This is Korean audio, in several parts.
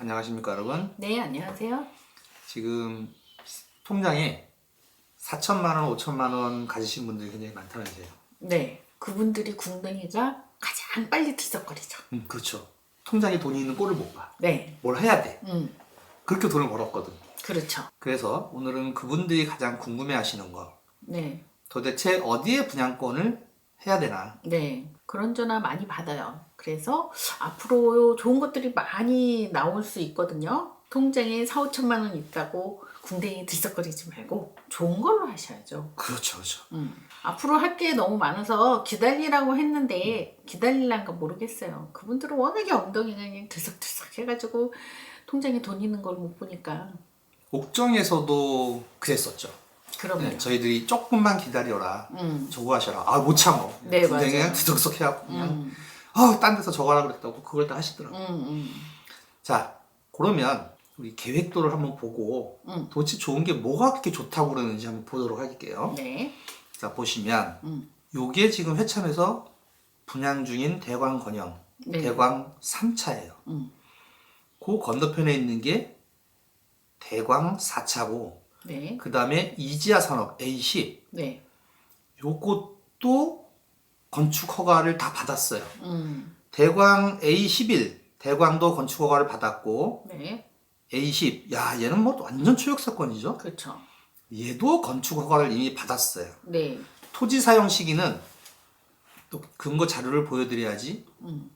안녕하십니까 여러분. 네, 안녕하세요. 지금 통장에 4천만 원, 5천만 원 가지신 분들이 굉장히 많다면서요. 네, 그분들이 궁뎅이가 가장 빨리 들썩거리죠. 음, 그렇죠. 통장에 돈이 있는 꼴을 못 봐. 네, 뭘 해야 돼. 음, 그렇게 돈을 벌었거든. 그렇죠. 그래서 오늘은 그분들이 가장 궁금해 하시는 거. 네, 도대체 어디에 분양권을 해야 되나? 네, 그런 전화 많이 받아요. 그래서 앞으로 좋은 것들이 많이 나올 수 있거든요. 통장에 4, 5천만 원 있다고 궁뎅이 들썩거리지 말고 좋은 걸로 하셔야죠. 그렇죠, 그렇죠. 음. 앞으로 할 게 너무 많아서 기다리라고 했는데 기다리란가 모르겠어요. 그분들은 워낙에 엉덩이가 그냥 들썩들썩 해가지고 통장에 돈 있는 걸 못 보니까 옥정에서도 그랬었죠. 그러면 네, 저희들이 조금만 기다려라. 음. 저거 하셔라. 아, 못 참어. 네, 맞아요. 그냥 드덕석 해갖고 그냥, 음, 아, 딴 데서 저거 하라 그랬다고 그걸 다 하시더라고. 음, 음, 자, 그러면 우리 계획도를 한번 보고 음. 도대체 좋은 게 뭐가 그렇게 좋다고 그러는지 한번 보도록 할게요. 네, 자, 보시면 음. 요게 지금 회천에서 분양 중인 대광 건영, 네. 대광 3차예요. 음. 그 건너편에 있는 게 대광 4차고 네, 그 다음에 이지아 산업 A10 네, 요것도 건축 허가를 다 받았어요. 음, 대광 A11 대광도 건축 허가를 받았고 네, A10 야 얘는 뭐 완전 초역 사건이죠. 그렇죠. 얘도 건축 허가를 이미 받았어요. 네, 토지 사용 시기는 또 근거 자료를 보여드려야지. 음,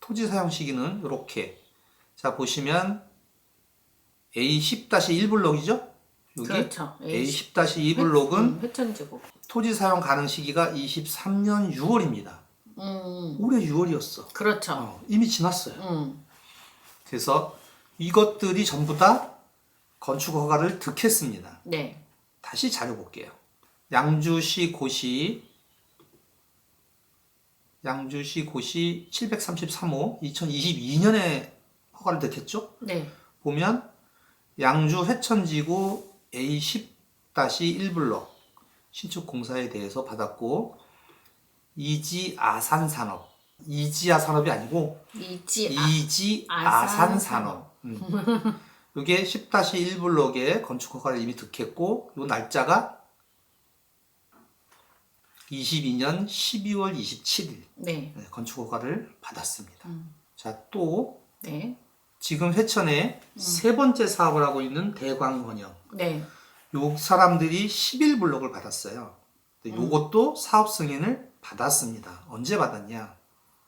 토지 사용 시기는 이렇게 자 보시면 A10-1 블록이죠. 여기 그렇죠. A10-2 블록은 음, 회천지구. 토지 사용 가능 시기가 23년 6월입니다. 음, 올해 6월이었어. 그렇죠. 어, 이미 지났어요. 음, 그래서 이것들이 전부 다 건축 허가를 득했습니다. 네, 다시 자료 볼게요. 양주시 고시 양주시 고시 733호 2022년에 허가를 득했죠. 네, 보면 양주 회천지구 A10-1블록 신축 공사에 대해서 받았고 이지 아산 산업 이지아 산업이 아니고 이지 아, 이지 아산 아산 산업. 음. 이게 10-1블록에 건축 허가를 이미 득했고 요 날짜가 22년 12월 27일 네, 건축 허가를 받았습니다. 음. 자, 또 네, 지금 회천에 세 번째 사업을 하고 있는 대광건영. 네, 요 사람들이 11블록을 받았어요. 근데 요것도 사업 승인을 받았습니다. 언제 받았냐?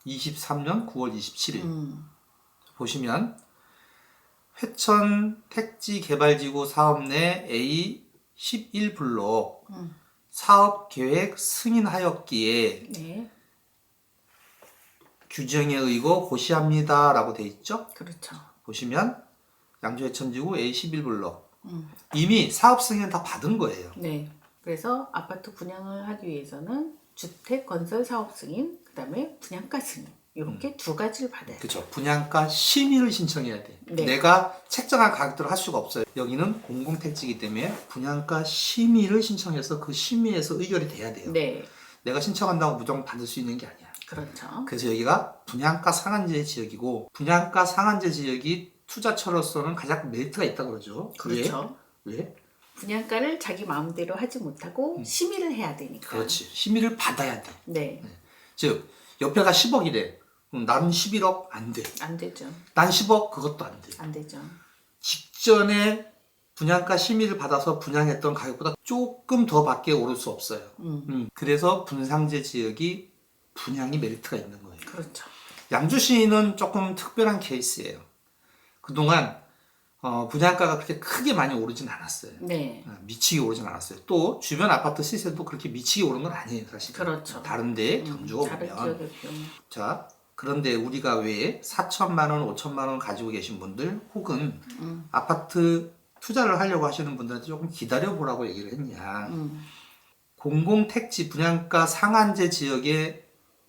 23년 9월 27일. 음, 보시면 회천 택지 개발지구 사업 내 A 11블록 음. 사업 계획 승인하였기에 네, 규정에 의거 고시합니다 라고 돼 있죠. 그렇죠. 보시면 양주 회천지구 A 11블록 음. 이미 사업 승인 다 받은 거예요. 네. 그래서 아파트 분양을 하기 위해서는 주택 건설 사업 승인, 그다음에 분양가 승인 이렇게 두 가지를 받아야 돼요. 그렇죠. 분양가 심의를 신청해야 돼. 네. 내가 책정한 가격대로 할 수가 없어요. 여기는 공공택지이기 때문에 분양가 심의를 신청해서 그 심의에서 의결이 돼야 돼요. 네, 내가 신청한다고 무조건 받을 수 있는 게 아니야. 그렇죠. 그래서 여기가 분양가 상한제 지역이고 분양가 상한제 지역이 투자처로서는 가장 메리트가 있다고 그러죠. 그렇죠. 왜? 왜? 분양가를 자기 마음대로 하지 못하고 심의를 해야 되니까. 음. 그렇지. 심의를 받아야 돼. 네, 즉 옆에가 10억이래. 그럼 나는 11억 안 돼. 안 되죠. 난 10억 그것도 안 돼. 안 되죠. 직전에 분양가 심의를 받아서 분양했던 가격보다 조금 더 밖에 오를 수 없어요. 음, 음, 그래서 분상제 지역이 분양이 메리트가 있는 거예요. 그렇죠. 양주시는 조금 특별한 케이스예요. 그동안 어, 분양가가 그렇게 크게 많이 오르진 않았어요. 네, 어, 미치게 오르진 않았어요. 또 주변 아파트 시세도 그렇게 미치게 오른 건 아니에요, 사실. 그렇죠. 다른데 음, 경주가 다른 보면. 자 그런데 우리가 왜 4천만 원, 5천만 원 가지고 계신 분들 혹은 음, 아파트 투자를 하려고 하시는 분들한테 조금 기다려 보라고 얘기를 했냐. 음, 공공택지 분양가 상한제 지역에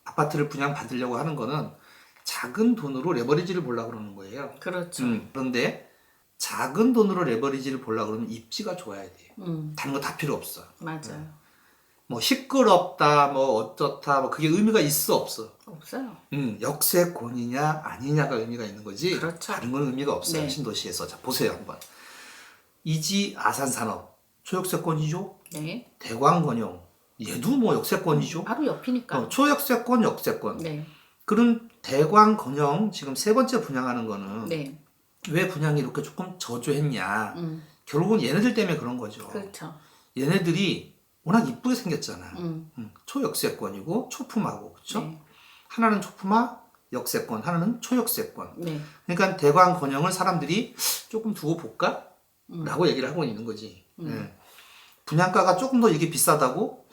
아파트를 분양받으려고 하는 거는 작은 돈으로 레버리지를 보려고 그러는 거예요. 그렇죠. 음, 그런데 작은 돈으로 레버리지를 보려고 그러면 입지가 좋아야 돼요. 음, 다른 거 다 필요 없어. 맞아요. 뭐 시끄럽다, 뭐 어쩌다, 뭐 그게 의미가 있어 없어. 없어요. 음, 역세권이냐 아니냐가 의미가 있는 거지. 그렇죠. 다른 건 의미가 없어요. 네. 신도시에서. 자, 보세요 한번. 이지 아산 산업 초역세권이죠. 네. 대광건영 얘도 뭐 역세권이죠. 바로 옆이니까. 어, 초역세권, 역세권. 네. 그럼 대광건영 지금 세 번째 분양하는 거는 네. 왜 분양이 이렇게 조금 저조했냐. 음. 결국은 얘네들 때문에 그런 거죠. 그렇죠. 얘네들이 워낙 이쁘게 생겼잖아. 음. 음, 초역세권이고 초품하고 그렇죠? 네. 하나는 초품화 역세권, 하나는 초역세권. 네. 그러니까 대광 건영을 사람들이 조금 두고 볼까? 음. 라고 얘기를 하고 있는 거지. 예. 분양가가 조금 더 이게 비싸다고?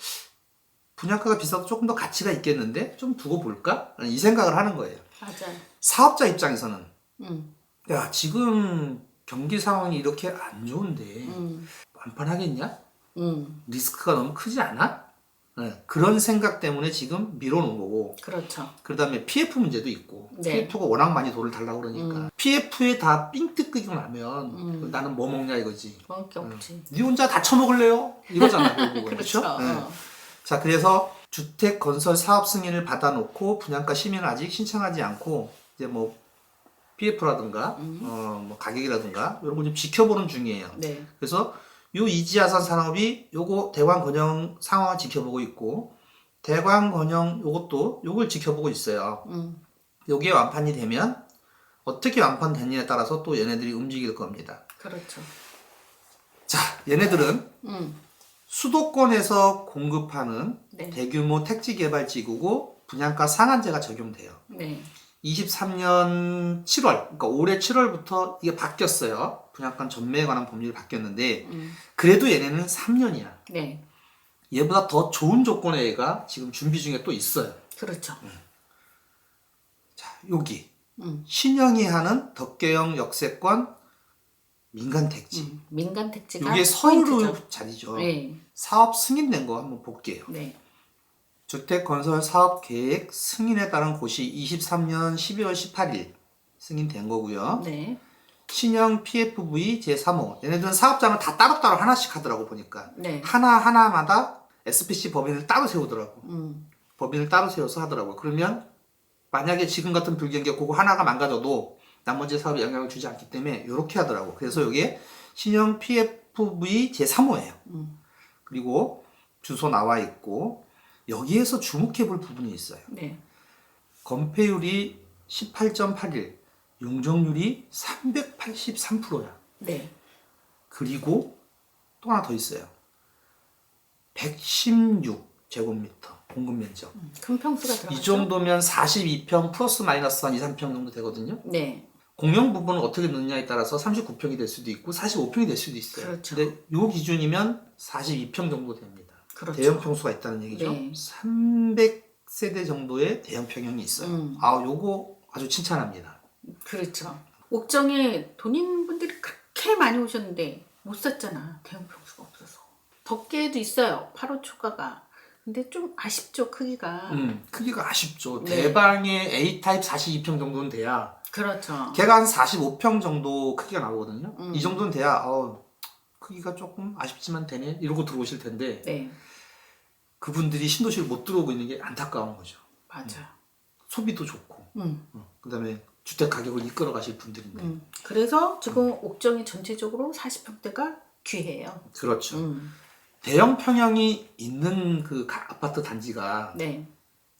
분양가가 비싸도 조금 더 가치가 있겠는데? 좀 두고 볼까? 이 생각을 하는 거예요. 맞아요. 사업자 입장에서는 음. 야 지금 경기 상황이 이렇게 안 좋은데 음. 완판하겠냐? 음. 리스크가 너무 크지 않아? 예, 그런 생각 때문에 지금 밀어놓은 거고 그렇죠. 그 다음에 PF 문제도 있고 네. PF가 워낙 많이 돈을 달라고 그러니까 PF에 다 삥 뜯기고 나면 음. 나는 뭐 먹냐 이거지 먹을 게 없지. 네 혼자 다 처먹을래요? 이거잖아 결국은 그렇죠. 그렇죠? 네. 어. 자 그래서 주택 건설 사업 승인을 받아놓고 분양가 심의는 아직 신청하지 않고 이제 뭐 PF라든가 음. 어, 뭐 가격이라든가 이런 걸 좀 지켜보는 중이에요. 네. 그래서 요 이지아산 산업이 요거 대광 건영 상황을 지켜보고 있고 대광 건영 요것도 요걸 지켜보고 있어요. 음. 요게 완판이 되면 어떻게 완판되느냐에 따라서 또 얘네들이 움직일 겁니다. 그렇죠. 자, 얘네들은 음. 수도권에서 공급하는 네. 대규모 택지 개발 지구고 분양가 상한제가 적용돼요. 네. 23년 7월, 그러니까 올해 7월부터 이게 바뀌었어요. 분양가 전매에 관한 법률이 바뀌었는데 음. 그래도 얘네는 3년이야. 네. 얘보다 더 좋은 조건의 애가 지금 준비 중에 또 있어요. 그렇죠. 자, 여기 음. 신형이 하는 덕계형 역세권 민간 택지. 음. 민간 택지가 이게 서울로. 자리죠. 네. 사업 승인된 거 한번 볼게요. 네. 주택 건설 사업 계획 승인에 따른 곳이 23년 12월 18일 승인된 거고요. 네. 신형 PFV 제3호 얘네들은 사업장을 다 따로따로 하나씩 하더라고 보니까 네. 하나 하나마다 SPC 법인을 따로 세우더라고. 음. 법인을 따로 세워서 하더라고요. 그러면 만약에 지금 같은 불경기에 그거 하나가 망가져도 나머지 사업에 영향을 주지 않기 때문에 이렇게 하더라고. 그래서 이게 신형 PFV 제3호예요. 음. 그리고 주소 나와 있고 여기에서 주목해 볼 부분이 있어요. 네. 건폐율이 18.81, 용적률이 383%야. 네. 그리고 또 하나 더 있어요. 116 제곱미터 공급 면적. 음. 큰 평수가 들어갔죠. 이 정도면 42평 플러스 마이너스 한 2, 3평 정도 되거든요. 네. 공용 부분을 어떻게 넣느냐에 따라서 39평이 될 수도 있고 45평이 될 수도 있어요. 그렇죠. 근데 요 기준이면 42평 정도 됩니다. 그렇죠. 대형 평수가 있다는 얘기죠. 네. 300세대 정도의 대형 평형이 있어요. 음. 아, 요거 아주 칭찬합니다. 그렇죠. 옥정에 돈인분들이 그렇게 많이 오셨는데 못 샀잖아. 대형 평수가 없어서. 덕계에도 있어요. 8호 초과가. 근데 좀 아쉽죠 크기가. 음, 크기가 아쉽죠. 네. 대방의 A 타입 42평 정도는 돼야 그렇죠. 걔가 한 45평 정도 크기가 나오거든요. 음. 이 정도는 돼야 어, 크기가 조금 아쉽지만 되네 이러고 들어오실 텐데 네. 그분들이 신도시를 못 들어오고 있는 게 안타까운 거죠. 맞아요. 소비도 좋고 음. 어, 그다음에 주택 가격을 이끌어 가실 분들인데 음. 그래서 지금 옥정이 전체적으로 40평대가 귀해요. 그렇죠. 음. 대형 평형이 있는 그 가- 아파트 단지가 네.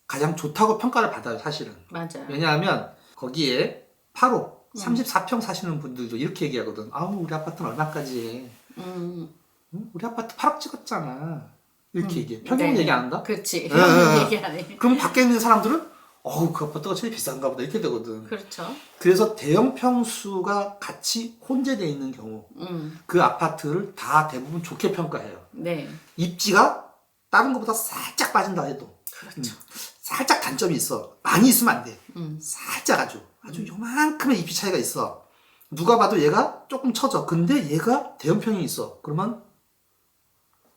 가장 좋다고 평가를 받아요 사실은. 맞아요. 왜냐하면 거기에 8호 음. 34평 사시는 분들도 이렇게 얘기하거든. 아우 우리 아파트는 얼마까지 해? 음. 응? 우리 아파트 8억 찍었잖아. 이렇게 음. 얘기해. 평균 네. 얘기 안 한다? 그렇지. 예, 예. 얘기 안 해. 그럼 밖에 있는 사람들은 어우 그 아파트가 제일 비싼가 보다 이렇게 되거든. 그렇죠. 그래서 대형 평수가 같이 혼재되어 있는 경우 음. 그 아파트를 다 대부분 좋게 평가해요. 네. 입지가 다른 것보다 살짝 빠진다 해도 그렇죠. 살짝 단점이 있어. 많이 있으면 안 돼. 음. 살짝 아주 아주 요만큼의 입지 차이가 있어. 누가 봐도 얘가 조금 처져. 근데 얘가 대형평이 있어. 그러면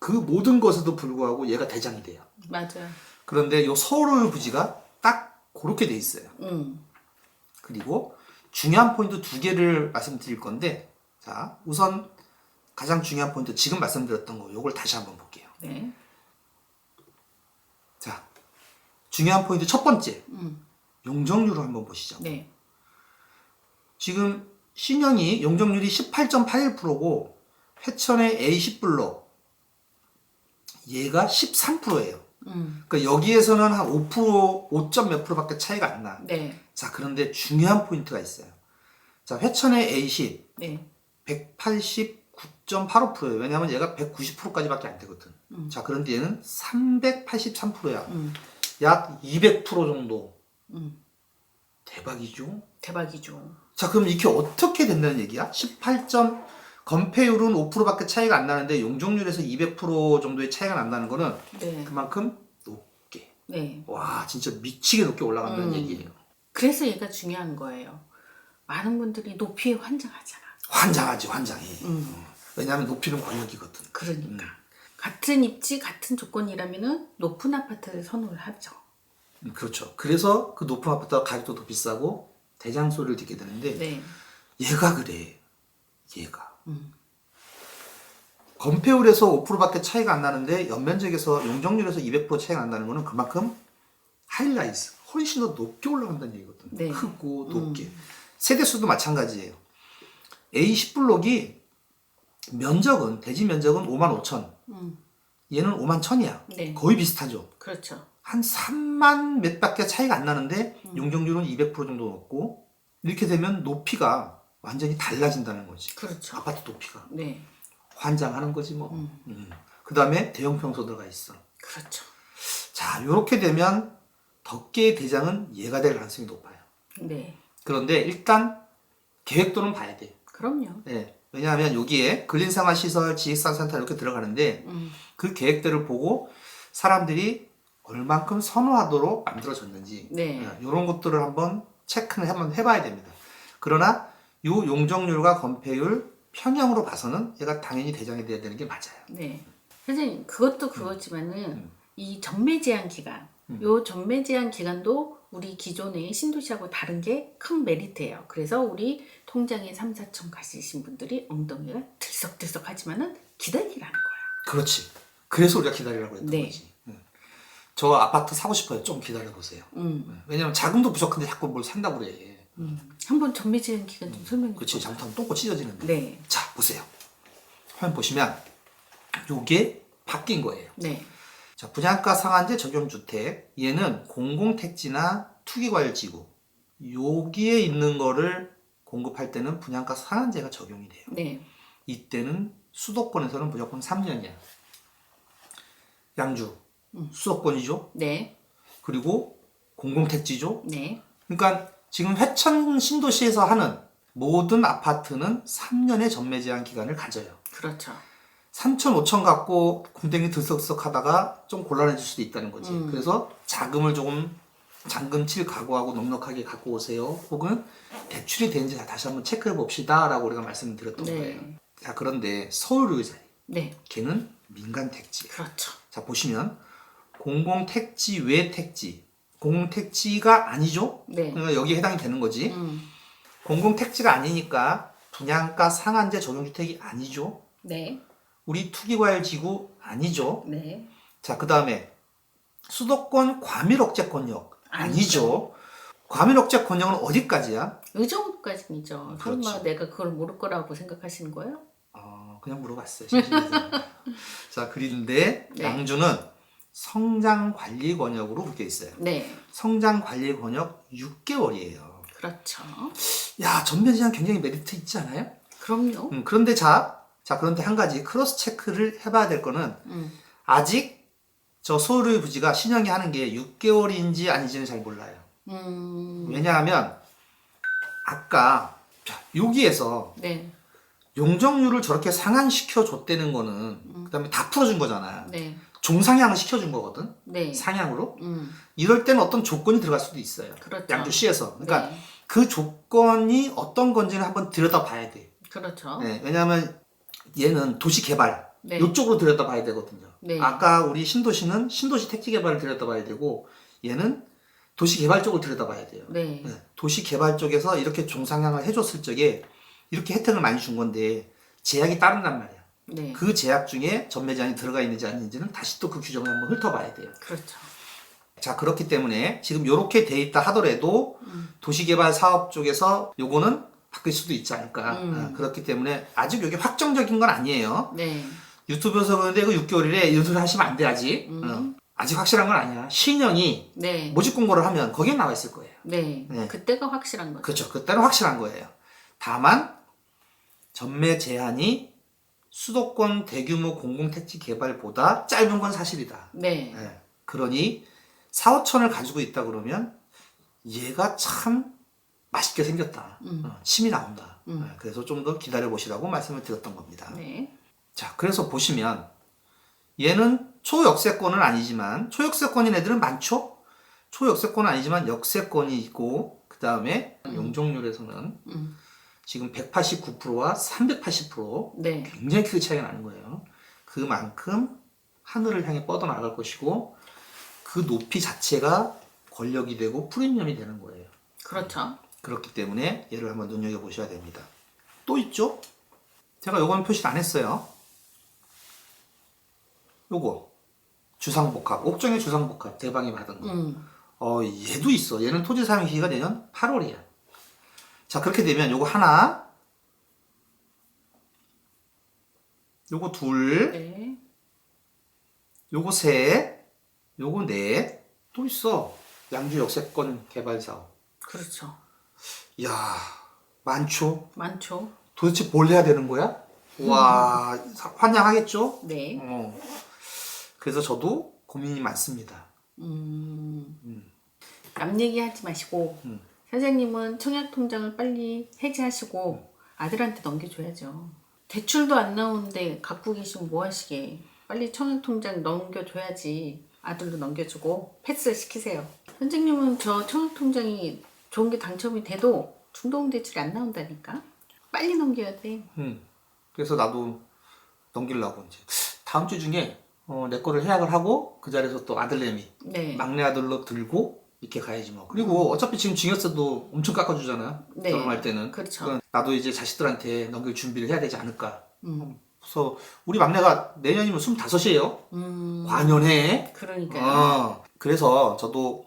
그 모든 것에도 불구하고 얘가 대장이 돼요. 맞아요. 그런데 요 서울 부지가 딱 그렇게 돼 있어요. 음. 그리고 중요한 포인트 두 개를 말씀드릴 건데 자 우선 가장 중요한 포인트 지금 말씀드렸던 거 요걸 다시 한번 볼게요. 네. 중요한 포인트 첫 번째 음. 용적률을 한번 보시죠. 네. 지금 신형이 용적률이 18.81%고 회천의 A10 블록 얘가 13%예요. 음. 그러니까 여기에서는 한 5%, 5점 몇 프로밖에 차이가 안 나. 네. 자, 그런데 중요한 포인트가 있어요. 자, 회천의 A10 네. 189.85%예요. 왜냐하면 얘가 190%까지밖에 안 되거든. 자, 그런데 얘는 383%야. 음. 약 200% 정도. 음. 대박이죠. 대박이죠. 자, 그럼 이게 어떻게 된다는 얘기야? 18점 건폐율은 5%밖에 차이가 안 나는데 용적률에서 200% 정도의 차이가 난다는 거는 네. 그만큼 높게. 네. 와, 진짜 미치게 높게 올라간다는 음. 얘기예요. 그래서 얘가 중요한 거예요. 많은 분들이 높이에 환장하잖아. 환장하지, 환장해. 음. 왜냐하면 높이는 권력이거든. 그러니까 같은 입지 같은 조건이라면은 높은 아파트를 선호를 하죠. 음, 그렇죠. 그래서 그 높은 아파트가 가격도 더 비싸고 대장 소리를 듣게 되는데 네. 얘가 그래. 얘가. 음. 건폐율에서 5%밖에 차이가 안 나는데 연면적에서 용적률에서 200% 차이가 난다는 거는 그만큼 하이라이트 훨씬 더 높게 올라간다는 얘기거든. 네. 크고 높게. 세대수도 마찬가지예요. A10 블록이 면적은 대지 면적은 5만 5천. 음. 얘는 5만 1천이야. 네. 거의 비슷하죠. 그렇죠. 한 3만 몇 밖에 차이가 안 나는데 음. 용적률은 200% 정도 높고 이렇게 되면 높이가 완전히 달라진다는 거지. 그렇죠. 아파트 높이가 네. 환장하는 거지 뭐. 음. 그 다음에 대형 평소 들어가 있어. 그렇죠. 자, 이렇게 되면 덕계의 대장은 얘가 될 가능성이 높아요. 네. 그런데 일단 계획도는 봐야 돼. 그럼요. 네. 왜냐하면 여기에 근린생활시설, 지식산센터 이렇게 들어가는데 음. 그 계획들을 보고 사람들이 얼만큼 선호하도록 만들어졌는지 네. 이런 것들을 한번 체크를 한번 해봐야 됩니다. 그러나 이 용적률과 건폐율 평형으로 봐서는 얘가 당연히 대장이 돼야 되는 게 맞아요. 네. 선생님 그것도 그거지만은 음. 이 전매 제한 기간, 요 전매 제한 기간도 우리 기존의 신도시하고 다른 게 큰 메리트예요. 그래서 우리 통장에 3, 4천 가지신 분들이 엉덩이가 들썩들썩하지만은 기다리라는 거야. 그렇지. 그래서 우리가 기다리라고 했던 네. 거지. 응. 저 아파트 사고 싶어요. 좀 기다려 보세요. 음. 왜냐면 자금도 부족한데 자꾸 뭘 산다고 그래. 음. 한번 제한 기간 좀 설명해 그렇지. 주세요. 잘못하면 똥꼬 찢어지는데. 네. 자, 보세요. 화면 보시면 요게 바뀐 거예요. 네. 자, 분양가 상한제 적용 주택. 얘는 공공택지나 투기과열지구. 여기에 있는 거를 공급할 때는 분양가 상한제가 적용이 돼요. 네. 이때는 수도권에서는 무조건 3년이야. 양주 수도권이죠. 네. 그리고 공공택지죠. 네. 그러니까 지금 회천 신도시에서 하는 모든 아파트는 3년의 전매 제한 기간을 가져요. 그렇죠. 3천, 5천 갖고 궁뎅이 들썩들썩 하다가 좀 곤란해질 수도 있다는 거지. 음. 그래서 자금을 조금 잔금 칠 각오하고 넉넉하게 갖고 오세요. 혹은 대출이 되는지 다시 한번 체크해 봅시다. 라고 우리가 말씀을 드렸던 네. 거예요. 자, 그런데 서울 의사이 네. 걔는 민간 택지. 그렇죠. 자, 보시면 공공 택지 외 택지. 공공 택지가 아니죠? 네. 그러니까 여기에 해당이 되는 거지. 음. 공공 택지가 아니니까 분양가 상한제 적용주택이 아니죠. 네. 우리 투기과열 지구 아니죠. 네. 자, 그 다음에 수도권 과밀억제 권역 아니죠. 아니죠. 과밀억제 권역은 어디까지야? 이 정도까지죠. 설마 그렇지. 내가 그걸 모를 거라고 생각하시는 거예요? 어, 그냥 물어봤어요. 심심해서. 자, 그런데 네. 양주는 성장 관리 권역으로 묶여 있어요. 네. 성장 관리 권역 6개월이에요. 그렇죠. 야, 전매 제한 굉장히 메리트 있지 않아요? 그럼요. 음, 그런데 자, 자, 그런데 한 가지 크로스 체크를 해봐야 될 거는 음. 아직 저 서울의 부지가 신형이 하는 게 6개월인지 아닌지는 잘 몰라요. 음. 왜냐하면 아까 자, 여기에서 네. 용적률을 저렇게 상한시켜 줬다는 거는 그다음에 다 풀어준 거잖아. 네. 종상향을 시켜준 거거든. 네. 상향으로. 음. 이럴 때는 어떤 조건이 들어갈 수도 있어요. 그렇죠. 양주시에서. 그러니까 네. 그 조건이 어떤 건지는 한번 들여다봐야 돼. 그렇죠. 네, 왜냐하면 얘는 도시 개발 네. 이쪽으로 들여다봐야 되거든요. 네. 아까 우리 신도시는 신도시 택지 개발을 들여다봐야 되고 얘는 도시 개발 쪽을 들여다봐야 돼요. 네. 네, 도시 개발 쪽에서 이렇게 종상향을 해줬을 적에 이렇게 혜택을 많이 준 건데 제약이 따른단 말이야. 네. 그 제약 중에 전매 제한이 들어가 있는지 아닌지는 다시 또 그 규정을 한번 훑어봐야 돼요. 그렇죠. 자 그렇기 때문에 지금 이렇게 돼 있다 하더라도 음. 도시개발 사업 쪽에서 요거는 바뀔 수도 있지 않을까. 음. 어, 그렇기 때문에 아직 이게 확정적인 건 아니에요. 네. 유튜브에서 그런데 그 6개월이래 이런 소리 하시면 안 돼 아직. 음. 어, 아직 확실한 건 아니야. 신형이 네. 모집 공고를 하면 거기에 나와 있을 거예요. 네. 네. 그때가 확실한 거죠. 그렇죠. 그때는 확실한 거예요. 다만 전매 제한이 수도권 대규모 공공택지 개발보다 짧은 건 사실이다. 네. 예. 그러니 4, 5천을 가지고 있다 그러면 얘가 참 맛있게 생겼다. 음. 어, 침이 나온다. 음. 예, 그래서 좀 더 기다려 보시라고 말씀을 드렸던 겁니다. 네. 자, 그래서 보시면 얘는 초역세권은 아니지만 초역세권인 애들은 많죠. 초역세권은 아니지만 역세권이 있고 그 다음에 용적률에서는 음. 지금 189%와 380% 네. 굉장히 크게 차이가 나는 거예요. 그만큼 하늘을 향해 뻗어나갈 것이고 그 높이 자체가 권력이 되고 프리미엄이 되는 거예요. 그렇죠. 그렇기 때문에 얘를 한번 눈여겨 보셔야 됩니다. 또 있죠? 제가 요거는 표시를 안 했어요. 요거 주상복합 옥정의 주상복합 대방이 받은 거. 음. 어 얘도 있어. 얘는 토지 사용 기기가 내년 8월이야. 자 그렇게 되면 요거 하나, 요거 둘, 네. 요거 셋, 요거 넷, 또 있어. 양주 역세권 개발 사업. 그렇죠. 이야 많죠. 많죠. 도대체 뭘 해야 되는 거야? 와 환장하겠죠? 네. 어. 그래서 저도 고민이 많습니다. 음. 음. 남 얘기하지 마시고 음. 선생님은 청약 통장을 빨리 해지하시고 아들한테 넘겨줘야죠. 대출도 안 나오는데 갖고 계시면 뭐 하시게? 빨리 청약 통장 넘겨줘야지. 아들도 넘겨주고 패스 시키세요. 선생님은 저 청약 통장이 좋은 게 당첨이 돼도 중도금 대출이 안 나온다니까. 빨리 넘겨야 돼. 음. 그래서 나도 넘기려고 이제 다음 주 중에 어, 내 거를 해약을 하고 그 자리에서 또 아들내미 네. 막내 아들로 들고 이렇게 가야지 뭐. 그리고 어차피 지금 증여세도 엄청 깎아주잖아요. 네. 결혼할 때는. 그렇죠. 그러니까 나도 이제 자식들한테 넘길 준비를 해야 되지 않을까. 음. 그래서 우리 막내가 내년이면 25이에요. 음. 관연해. 그러니까요. 어. 그래서 저도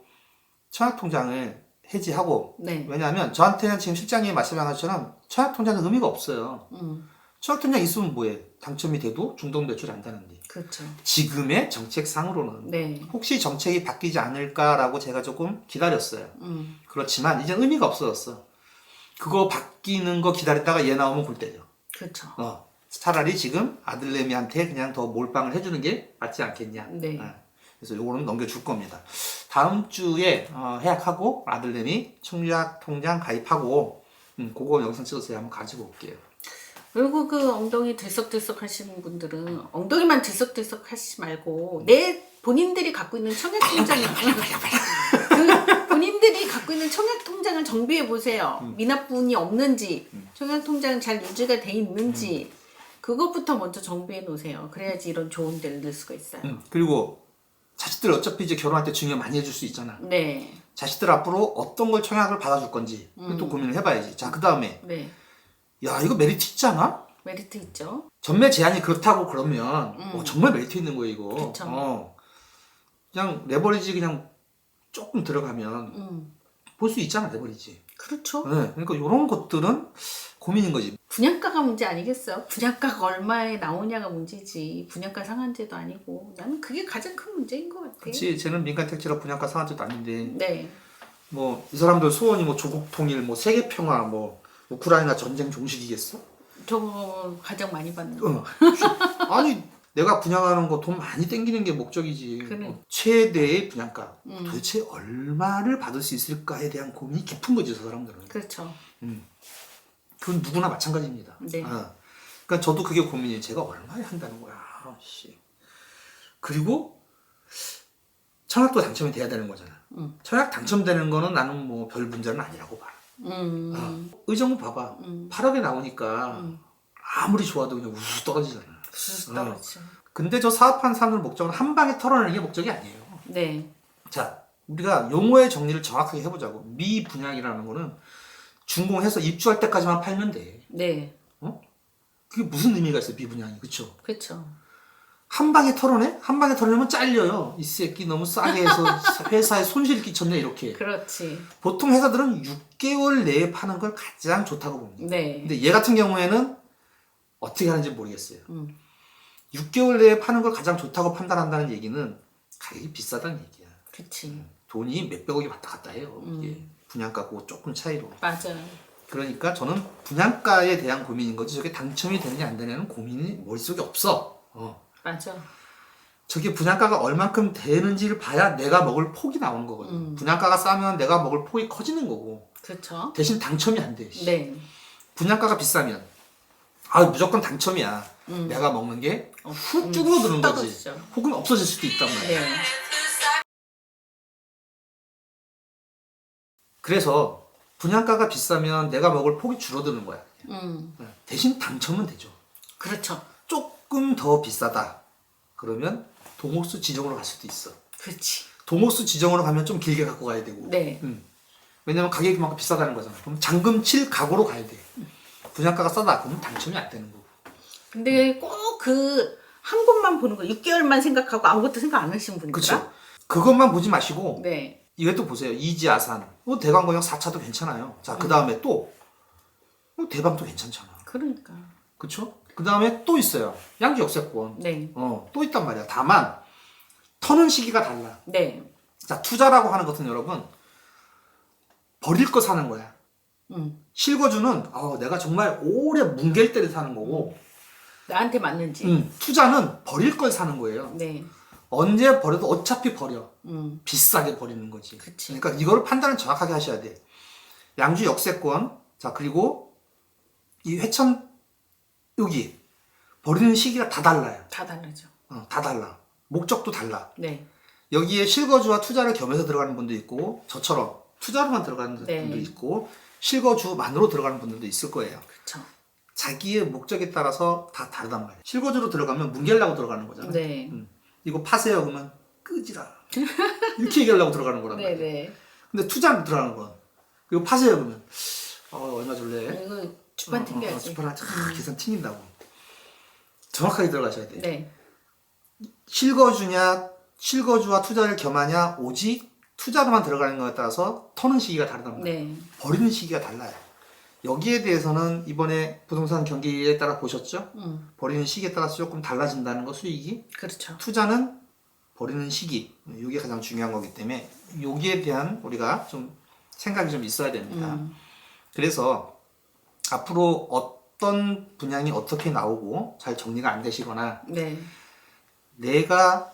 청약통장을 해지하고 네. 왜냐하면 저한테는 지금 실장님이 말씀하신 것처럼 청약통장은 의미가 없어요. 음. 청약통장 있으면 뭐해? 당첨이 돼도 중도금 대출이 안 되는데. 그렇죠. 지금의 정책상으로는 네. 혹시 정책이 바뀌지 않을까라고 제가 조금 기다렸어요. 음. 그렇지만 이제 의미가 없어졌어. 그거 바뀌는 거 기다렸다가 얘 나오면 골 때려. 그렇죠. 어. 차라리 지금 아들내미한테 그냥 더 몰빵을 해주는 게 맞지 않겠냐. 네. 어. 그래서 요거는 넘겨줄 겁니다. 다음 주에 어, 해약하고 아들내미 청약 통장 가입하고 음, 그거 영상 찍어서 제가 한번 가지고 올게요. 그리고 그 엉덩이 들썩들썩 하시는 분들은 엉덩이만 들썩들썩 하시지 말고 내 본인들이 갖고 있는 청약 통장을 그 본인들이 갖고 있는 청약 통장을 정비해 보세요. 음. 미납분이 없는지 청약 통장 잘 유지가 돼 있는지 그것부터 먼저 정비해 놓으세요. 그래야지 이런 좋은 데를 넣을 수가 있어요. 음, 그리고 자식들 어차피 이제 결혼할 때 중요 많이 해줄 수 있잖아. 네, 자식들 앞으로 어떤 걸 청약을 받아줄 건지 또 고민을 해봐야지. 자, 그 다음에 네 야 이거 메리트 있지 않아? 메리트 있죠. 전매 제한이 그렇다고 그러면 음. 어, 정말 메리트 있는 거예요 이거. 그쵸. 어. 그냥 레버리지 그냥 조금 들어가면 음, 볼 수 있잖아 레버리지. 그렇죠. 네, 그러니까 이런 것들은 고민인 거지. 분양가가 문제 아니겠어요? 분양가가 얼마에 나오냐가 문제지. 분양가 상한제도 아니고. 나는 그게 가장 큰 문제인 것 같아요. 그렇지 쟤는 민간 택지라 분양가 상한제도 아닌데 네. 뭐 이 사람들 소원이 뭐 조국 통일 뭐 세계 평화 뭐 우크라이나 전쟁 종식이겠어? 저거 가장 많이 받는 거. 어. 아니 내가 분양하는 거 돈 많이 땡기는 게 목적이지. 그래. 어, 최대의 분양가 음. 도대체 얼마를 받을 수 있을까에 대한 고민이 깊은 거지 저 사람들은. 그렇죠. 그건 누구나 마찬가지입니다. 네. 어. 그러니까 저도 그게 고민이에요. 제가 얼마에 한다는 거야. 아, 씨. 그리고 청약도 당첨이 돼야 되는 거잖아. 음. 청약 당첨되는 거는 나는 뭐 별 문제는 아니라고 봐. 음. 어. 의정부 봐봐. 음. 8억에 나오니까 음. 아무리 좋아도 그냥 우수 떨어지잖아. 쑥 어. 떨어지죠. 근데 저 사업한 사람들 목적은 한 방에 털어내는 게 목적이 아니에요. 네. 자, 우리가 용어의 정리를 정확하게 해보자고. 미분양이라는 거는 준공해서 입주할 때까지만 팔면 돼. 네. 그게 무슨 의미가 있어요, 미분양이. 그쵸? 그렇죠. 한 방에 털어내? 한 방에 털어내면 잘려요. 이 새끼 너무 싸게 해서 회사에 손실 끼쳤네 이렇게. 그렇지. 보통 회사들은 6개월 내에 파는 걸 가장 좋다고 봅니다. 네. 근데 얘 같은 경우에는 어떻게 하는지 모르겠어요. 음. 6개월 내에 파는 걸 가장 좋다고 판단한다는 얘기는 가격이 비싸다는 얘기야. 그치. 돈이 몇백억이 왔다 갔다 해요. 이게 음. 분양가고 조금 차이로. 맞아. 그러니까 저는 분양가에 대한 고민인 거지 저게 당첨이 되느냐 안 되느냐는 고민이 머릿속에 없어. 어. 맞아. 저게 분양가가 얼만큼 되는지를 봐야 내가 먹을 폭이 나오는 거거든. 음. 분양가가 싸면 내가 먹을 폭이 커지는 거고 그렇죠. 대신 당첨이 안 돼. 씨. 네. 분양가가 비싸면 아 무조건 당첨이야. 음. 내가 먹는 게 어, 훅 음, 줄어드는 훅 거지. 떨어지죠. 혹은 없어질 수도 있단 말이야. 네. 그래서 분양가가 비싸면 내가 먹을 폭이 줄어드는 거야. 음. 대신 당첨은 되죠. 그렇죠. 조금 더 비싸다. 그러면 동호수 지정으로 갈 수도 있어. 그렇지. 동호수 지정으로 가면 좀 길게 갖고 가야 되고. 네. 음. 왜냐면 가격이 그만큼 비싸다는 거잖아. 그럼 잔금 칠 각오로 가야 돼. 분양가가 싸다. 그러면 당첨이 안 되는 거고. 근데 꼭 그 한 곳만 보는 거 6개월만 생각하고 아무것도 생각 안 하시는 분들. 그렇죠. 그것만 보지 마시고 네. 이것도 보세요. 이지 아산. 뭐 대광공역 4차도 괜찮아요. 자, 그 다음에 또 뭐 대방도 괜찮잖아. 그러니까. 그쵸? 그 다음에 또 있어요. 양지 역세권. 네. 어, 또 있단 말이야. 다만, 터는 시기가 달라. 네. 자, 투자라고 하는 것은 여러분, 버릴 거 사는 거야. 음. 실거주는, 어, 내가 정말 오래 뭉갤 때를 사는 거고, 나한테 맞는지. 음, 투자는 버릴 걸 사는 거예요. 네. 언제 버려도 어차피 버려. 음. 비싸게 버리는 거지. 그치. 그러니까 이거를 판단을 정확하게 하셔야 돼. 양주 역세권, 자, 그리고 이 회천, 여기, 버리는 시기가 다 달라요. 다 다르죠. 어, 다 달라. 목적도 달라. 네. 여기에 실거주와 투자를 겸해서 들어가는 분도 있고 저처럼 투자로만 들어가는 네. 분도 있고 실거주만으로 들어가는 분들도 있을 거예요. 그렇죠. 자기의 목적에 따라서 다 다르단 말이에요. 실거주로 들어가면 뭉갤라고 들어가는 거잖아요. 네. 음. 이거 파세요 그러면 끄지라. 이렇게 얘기하려고 들어가는 거란 네, 말이에요. 네. 근데 투자로 들어가는 건 이거 파세요 그러면 어, 얼마 줄래? 이거 주판 어, 어, 튕겨야지. 주판 한 계산 튕긴다고. 정확하게 들어가셔야 돼. 네. 실거주냐, 실거주와 투자를 겸하냐, 오직 투자로만 들어가는 것에 따라서 터는 시기가 말이에요. 네. 버리는 시기가 달라요. 여기에 대해서는 이번에 부동산 경기에 따라 보셨죠? 음. 버리는 시기에 따라서 조금 달라진다는 거 수익이. 그렇죠. 투자는 버리는 시기. 이게 가장 중요한 거기 때문에 여기에 대한 우리가 좀 생각이 좀 있어야 됩니다. 음. 그래서 앞으로 어떤 분양이 어떻게 나오고 잘 정리가 안 되시거나 네. 내가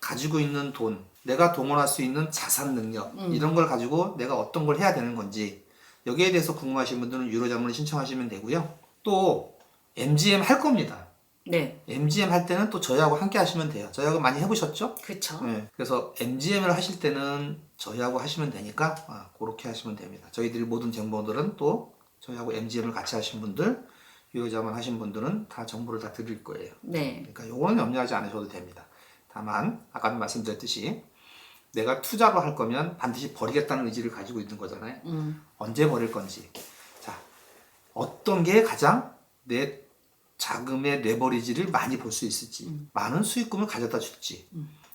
가지고 있는 돈, 내가 동원할 수 있는 자산 능력, 음. 이런 걸 가지고 내가 어떤 걸 해야 되는 건지, 여기에 대해서 궁금하신 분들은 유로자문을 신청하시면 되고요. 또, MGM 할 겁니다. 네. MGM 할 때는 또 저희하고 함께 하시면 돼요. 저희하고 많이 해보셨죠? 그렇죠. 네. 그래서 MGM을 하실 때는 저희하고 하시면 되니까, 아, 그렇게 하시면 됩니다. 저희들이 모든 정보들은 또 저희하고 MGM을 같이 하신 분들, 유로자문 하신 분들은 다 정보를 다 드릴 거예요. 네. 그러니까 요거는 염려하지 않으셔도 됩니다. 다만 아까도 말씀드렸듯이 내가 투자로 할 거면 반드시 버리겠다는 의지를 가지고 있는 거잖아요. 음. 언제 버릴 건지. 자, 어떤 게 가장 내 자금의 레버리지를 많이 볼 수 있을지, 많은 수익금을 가져다 줄지.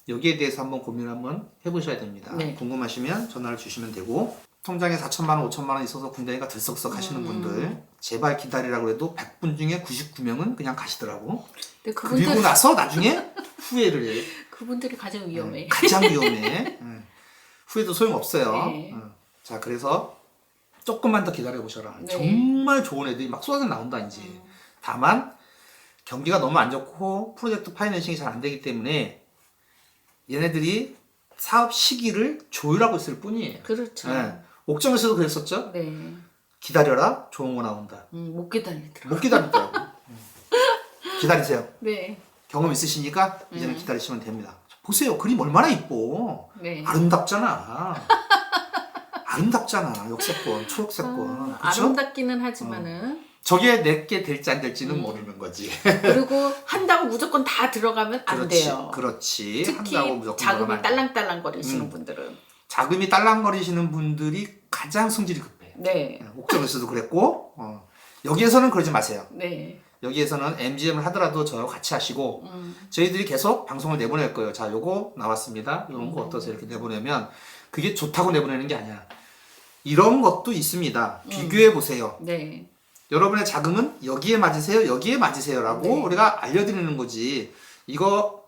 여기에 대해서 한번 고민을 한번 해보셔야 됩니다. 네. 궁금하시면 전화를 주시면 되고 통장에 4천만 원, 5천만 원 있어서 군대가 들썩썩 하시는 음. 분들 제발 기다리라고 해도 100분 중에 99명은 그냥 가시더라고. 근데 그리고 그분들 나서 나중에 후회를 해. 그분들이 가장 위험해. 가장 위험해. 응. 후회도 소용없어요. 네. 응. 자, 그래서 조금만 더 기다려 보셔라. 네. 정말 좋은 애들이 막 쏟아져 나온다 이제. 다만 경기가 너무 안 좋고 프로젝트 파이낸싱이 잘 안 되기 때문에 얘네들이 사업 시기를 조율하고 있을 뿐이에요. 그렇죠. 네. 옥정에서도 그랬었죠. 네. 기다려라, 좋은 거 나온다. 음, 못 기다리더라. 못 기다리더라고. 응. 기다리세요. 네. 경험 있으시니까 이제는 음. 기다리시면 됩니다. 보세요. 그림 얼마나 이뻐. 네. 아름답잖아. 아름답잖아. 역세권, 초록세권. 아? 아름답기는 하지만은 저게 내게 될지 안 될지는 음. 모르는 거지. 그리고 한다고 무조건 다 들어가면 안 그렇지. 돼요. 특히 특히 한다고 무조건 돼. 딸랑딸랑 거리시는 음. 분들은 자금이 딸랑거리시는 분들이 가장 성질이 급해. 네. 옥정에서도 그랬고 어. 여기에서는 그러지 마세요. 네. 여기에서는 MGM을 하더라도 저와 같이 하시고 음, 저희들이 계속 방송을 내보낼 거예요. 자, 요거 나왔습니다. 이런 거 음. 어떠세요? 이렇게 내보내면 그게 좋다고 내보내는 게 아니야. 이런 것도 있습니다. 음. 비교해 보세요. 네. 여러분의 자금은 여기에 맞으세요, 여기에 맞으세요라고 네. 우리가 알려드리는 거지. 이거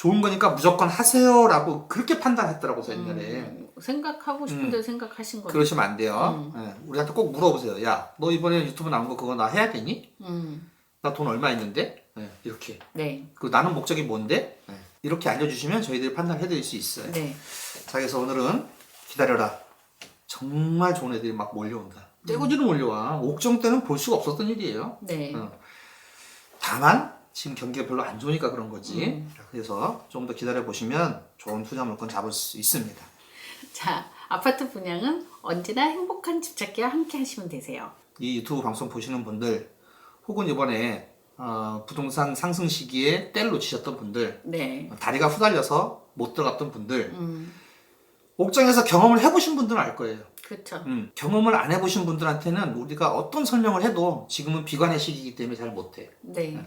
좋은 거니까 무조건 하세요라고 그렇게 판단했더라고 저 옛날에. 음, 생각하고 싶은데 생각하신 거죠. 그러시면 안 돼요. 음. 예, 우리한테 꼭 물어보세요. 야, 너 이번에 유튜브 나온 거 그거 나 해야 되니? 음, 나 돈 얼마 있는데? 예, 이렇게. 네. 그리고 나는 목적이 뭔데? 예, 이렇게 알려주시면 저희들이 판단해드릴 수 있어요. 네. 자, 그래서 오늘은 기다려라. 정말 좋은 애들이 막 몰려온다. 떼고지로 몰려와. 옥정 때는 볼 수가 없었던 일이에요. 네. 어. 다만 지금 경기가 별로 안 좋으니까 그런 거지. 음. 그래서 좀 더 기다려 보시면 좋은 투자 물건 잡을 수 있습니다. 자, 아파트 분양은 언제나 행복한 집찾기와 함께 하시면 되세요. 이 유튜브 방송 보시는 분들 혹은 이번에 어, 부동산 상승 시기에 때를 놓치셨던 분들 네. 다리가 후달려서 못 들어갔던 분들 음, 옥장에서 경험을 해보신 분들은 알 거예요. 그렇죠. 음, 경험을 안 해보신 분들한테는 우리가 어떤 설명을 해도 지금은 비관의 시기이기 때문에 잘 못해. 네.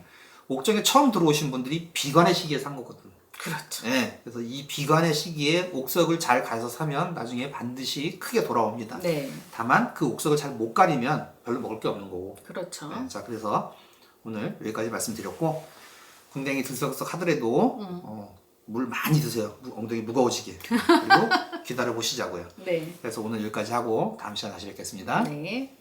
옥정에 처음 들어오신 분들이 비관의 시기에 산 거거든. 그렇죠. 네, 그래서 이 비관의 시기에 옥석을 잘 가서 사면 나중에 반드시 크게 돌아옵니다. 네. 다만 그 옥석을 잘 못 가리면 별로 먹을 게 없는 거고. 그렇죠. 네, 자, 그래서 오늘 여기까지 말씀드렸고 궁뎅이 들썩들썩 하더라도 음. 어, 물 많이 드세요. 무- 엉덩이 무거워지게. 그리고 기다려 보시자고요. 네. 그래서 오늘 여기까지 하고 다음 시간에 다시 뵙겠습니다. 네.